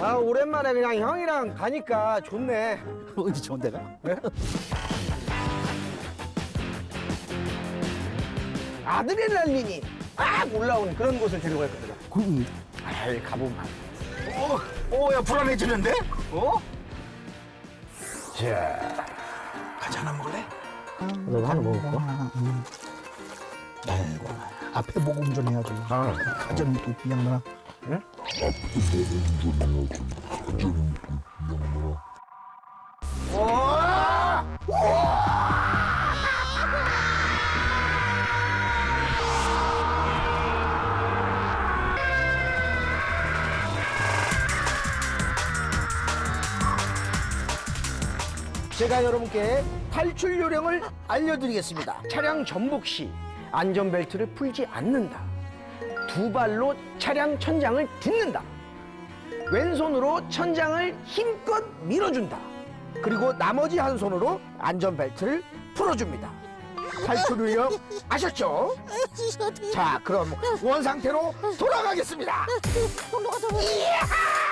아 오랜만에 그냥 형이랑 가니까 좋네. 어디 좋은 데가? 아드레날린이 막 올라오는 그런 곳을 데리고 갈 겁니다. 그, 아이 가보면. 어, 어, 야, 불안해지는데? 어? 자, 같이 하나 먹을래? 너도 하나 먹을까? 아이고, 앞에 보고 운전해야지. 아. 가정 그냥 나. 제가 여러분께 탈출 요령을 알려드리겠습니다. 차량 전복 시 안전벨트를 풀지 않는다. 두 발로 차량 천장을 딛는다. 왼손으로 천장을 힘껏 밀어준다. 그리고 나머지 한 손으로 안전벨트를 풀어줍니다. 탈출 요령 아셨죠? 자, 그럼 원 상태로 돌아가겠습니다. 이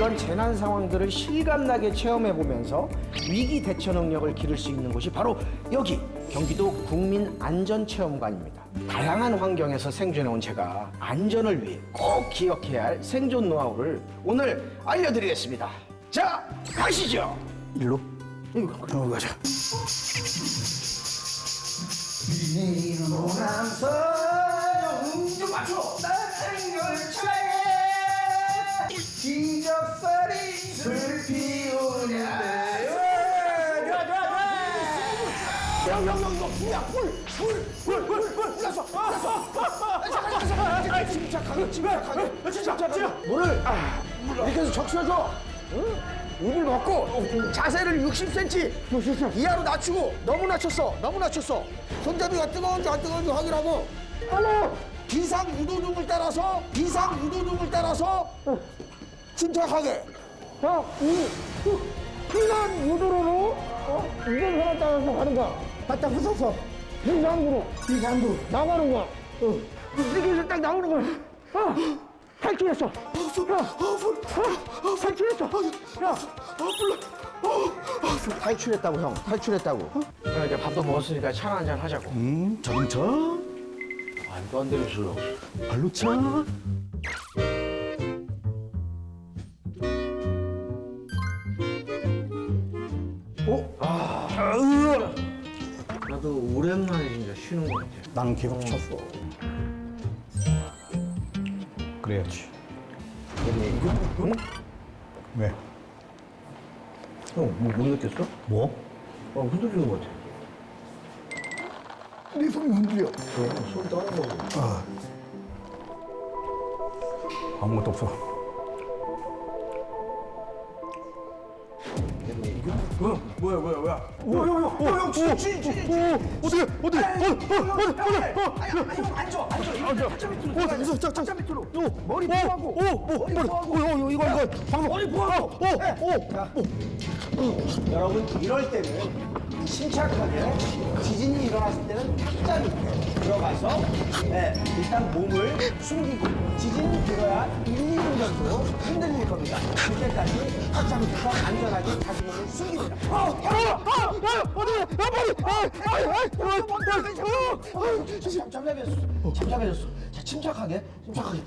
런 재난 상황들을 실감나게 체험해 보면서 위기 대처 능력을 기를 수 있는 곳이 바로 여기 경기도 국민안전체험관입니다. 다양한 환경에서 생존해 온 제가 안전을 위해 꼭 기억해야 할 생존 노하우를 오늘 알려드리겠습니다. 자, 가시죠. 일로? 어, 가자. 일어나서 영웅 맞춰 나를 차례 기 이거 불이야 불불불불불 불났어 불났어 잠깐 잠깐 잠깐 침착하게 침착하게 침착하게 물을 이렇게 해서 적셔줘 입을 먹고 자세를 60cm 이하로 낮추고 너무 낮췄어 너무 낮췄어 손잡이가 뜨거운지 안 뜨거운지 확인하고 비상 유도등을 따라서 비상 유도등을 따라서 침착하게 자, 이 피난 유도로로 어? 유도선에 따라서 가는 거야 바짝 붙어서 비상구로 비상구 나가는 거야. 어. 해서 딱 나오는 거야. 어. 탈출했어. 야, 어, 탈출했어. 야, 탈출했다고 형. 탈출했다고. 야, 이제 밥도 먹었으니까 차 한잔 하자고. 음, 자동차. 말도 안 되는 소리 발로 차. 오랜만에 진짜 쉬는 것 같아. 나는 계속 쳤어. 그래야지. 응? 왜? 형, 뭐, 못 느꼈어? 뭐? 어, 흔들리는 것 같아. 네 손이 흔들려. 어, 소리 떠는 거고. 아. 아무것도 없어. 뭐야, 뭐야, 뭐야, 뭐야. 오, 형, 형, 형, 형, 진, 진, 진, 진. 어디, 어디, 어디, 형, 앉아, 앉아. 한참 밑으로 들어가야 돼. 한참 밑으로. 머리 보호하고. 오, 오, 머리 머리, 보호하고. 오, 오, 이거, 이거, 방금. 머리 보호하고. 오, 오, 자, 여러분 이럴 때는 침착하게 지진이 일어났을 때는 탁자 밑에 들어가서 네, 일단 몸을 숨기고 지진이 들어야 1, 2분 정도 흔들릴 겁니다. 그때까지 탁자 밑에서 안전하게 자기 몸을 숨깁니다. 어, 어, 어, 어, 어디, 어, 어, 아, 아, 아, 아, 잠잠해졌어, 잠잠해졌어. 자, 침착하게, 침착하게.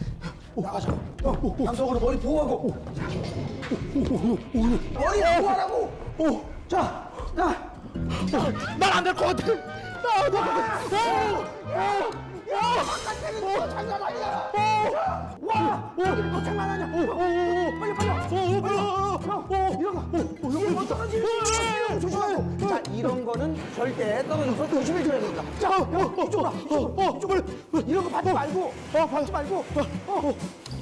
나가자. 어, 양쪽으로 머리 보호하고. 머리 보호하라고. 오, 자, 나. 난안 될 것 같아. 또 장난 아니야. 와, 여기 또 장난 아니야. 빨리 빨리. 와, 이런 거. 이런 떨어지는 거 조심하고. 자, 이런 거는 절대 떨어져서 조심해 줘야 됩니다. 자, 어, 이쪽으로, 이쪽으로. 이런 거 받지 말고, 어, 받지 말고. 어,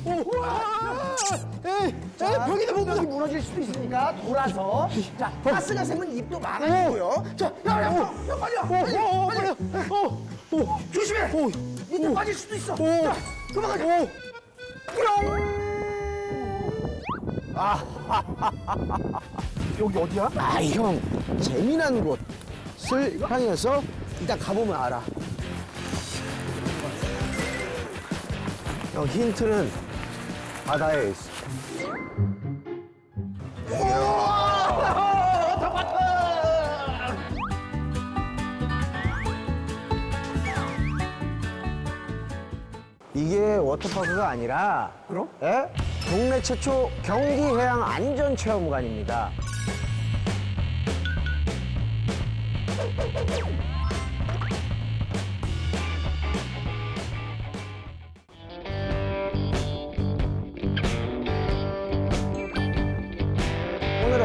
우와! 에이, 에이, 벽에다 못 벽이 무너질 수도 있으니까 돌아서. 자, 가스가 새면 입도 막아주고요. 자, 야, 야, 야, 야, 빨리야. 빨리, 오, 오, 빨리. 오, 오, 조심해. 오, 밑에 빠질 수도 있어. 오, 자, 그만 가자. 오. 여기 어디야? 아, 형, 재미난 곳을 향해서 이따 가보면 알아. 형, 힌트는 바다에 있어. 이게 워터파크가 아니라 그럼? 예? 국내 최초 경기 해양 안전 체험관입니다.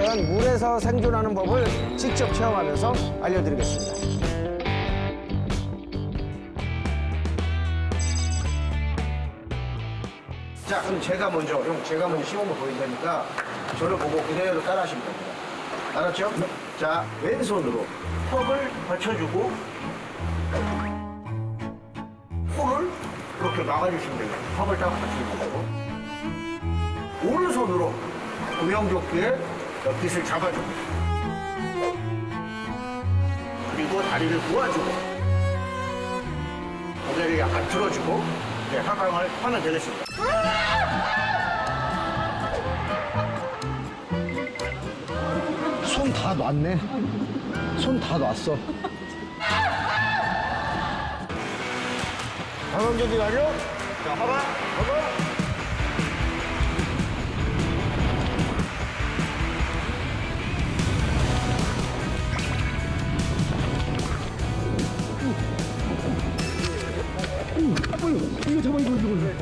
오늘은 물에서 생존하는 법을 직접 체험하면서 알려드리겠습니다. 자, 그럼 제가 먼저, 형, 제가 먼저 시범을 보인다니까 저를 보고 그대로 따라 하시면 됩니다. 알았죠? 자, 왼손으로 턱을 받쳐주고 코를 이렇게 막아주시면 됩니다. 턱을 딱 받쳐주고 오른손으로 구명조끼에 빗을 잡아줍니다. 그리고 다리를 모아주고 고개를 약간 들어주고 네, 하강을 하면 되겠습니다. 손 다 놨네. 손 다 놨어. 하강 준비 완료. 자, 하강, 하강.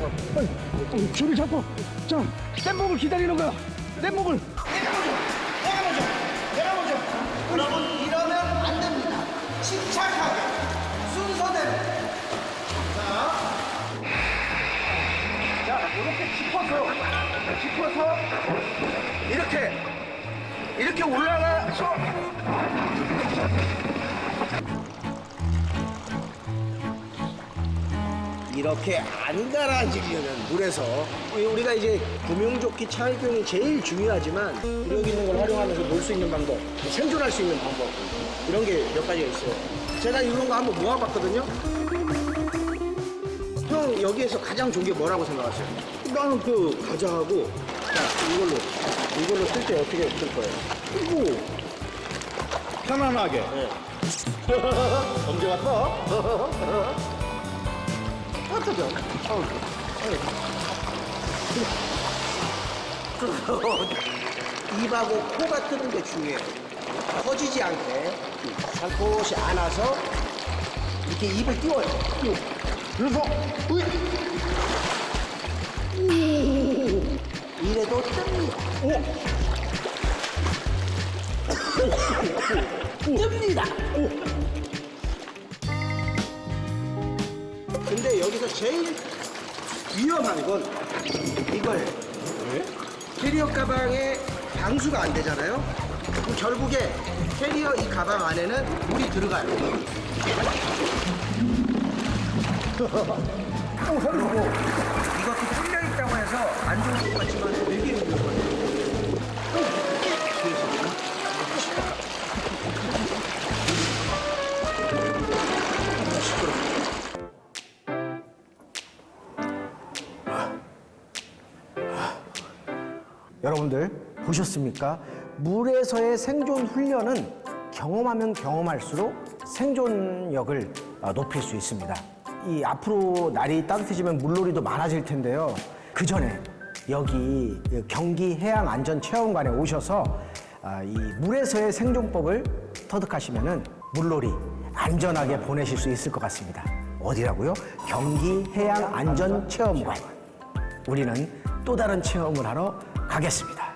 이거, 이거, 이거. 빨리, 어, 줄을 잡고. 자, 땜목을 기다리는 거야. 땜목을. 여러분 이러면 안 됩니다. 침착하게 순서대로. 자, 자 이렇게 짚어서 짚어서 이렇게 이렇게 올라가서 이렇게 안 가라앉으려면 물에서 우리가 이제 구명조끼 착용이 제일 중요하지만 구력 있는 걸 활용하면서 놀 수 있는 방법, 생존할 수 있는 방법 이런 게 몇 가지가 있어요. 제가 이런 거 한번 모아봤거든요. 형 여기에서 가장 좋은 게 뭐라고 생각하세요? 나는 그 가자하고 자 이걸로 이걸로 쓸 때 어떻게 쓸 거예요? 이거 편안하게. 네. 언제 왔어? 어떠죠? 입하고 코가 뜨는 게 중요해요. 터지지 않게 살포시 안아서 이렇게 입을 띄워요. 띄워. 그래서, 으이! 이래도 뜹니다. 뜹니다. 여기서 제일 위험한 건 이거예요. 캐리어 가방에 방수가 안 되잖아요. 그럼 결국에 캐리어 이 가방 안에는 물이 들어가요. 이것도 뚫려 있다고 해서 안 좋은 것 같지만 되게 위험해요. 여러분들 보셨습니까? 물에서의 생존 훈련은 경험하면 경험할수록 생존력을 어, 높일 수 있습니다. 이 앞으로 날이 따뜻해지면 물놀이도 많아질 텐데요. 그 전에 여기 경기 해양 안전 체험관에 오셔서 아, 이 물에서의 생존법을 터득하시면은 물놀이 안전하게 보내실 수 있을 것 같습니다. 어디라고요? 경기 해양 안전 체험관. 우리는 또 다른 체험을 하러 가겠습니다.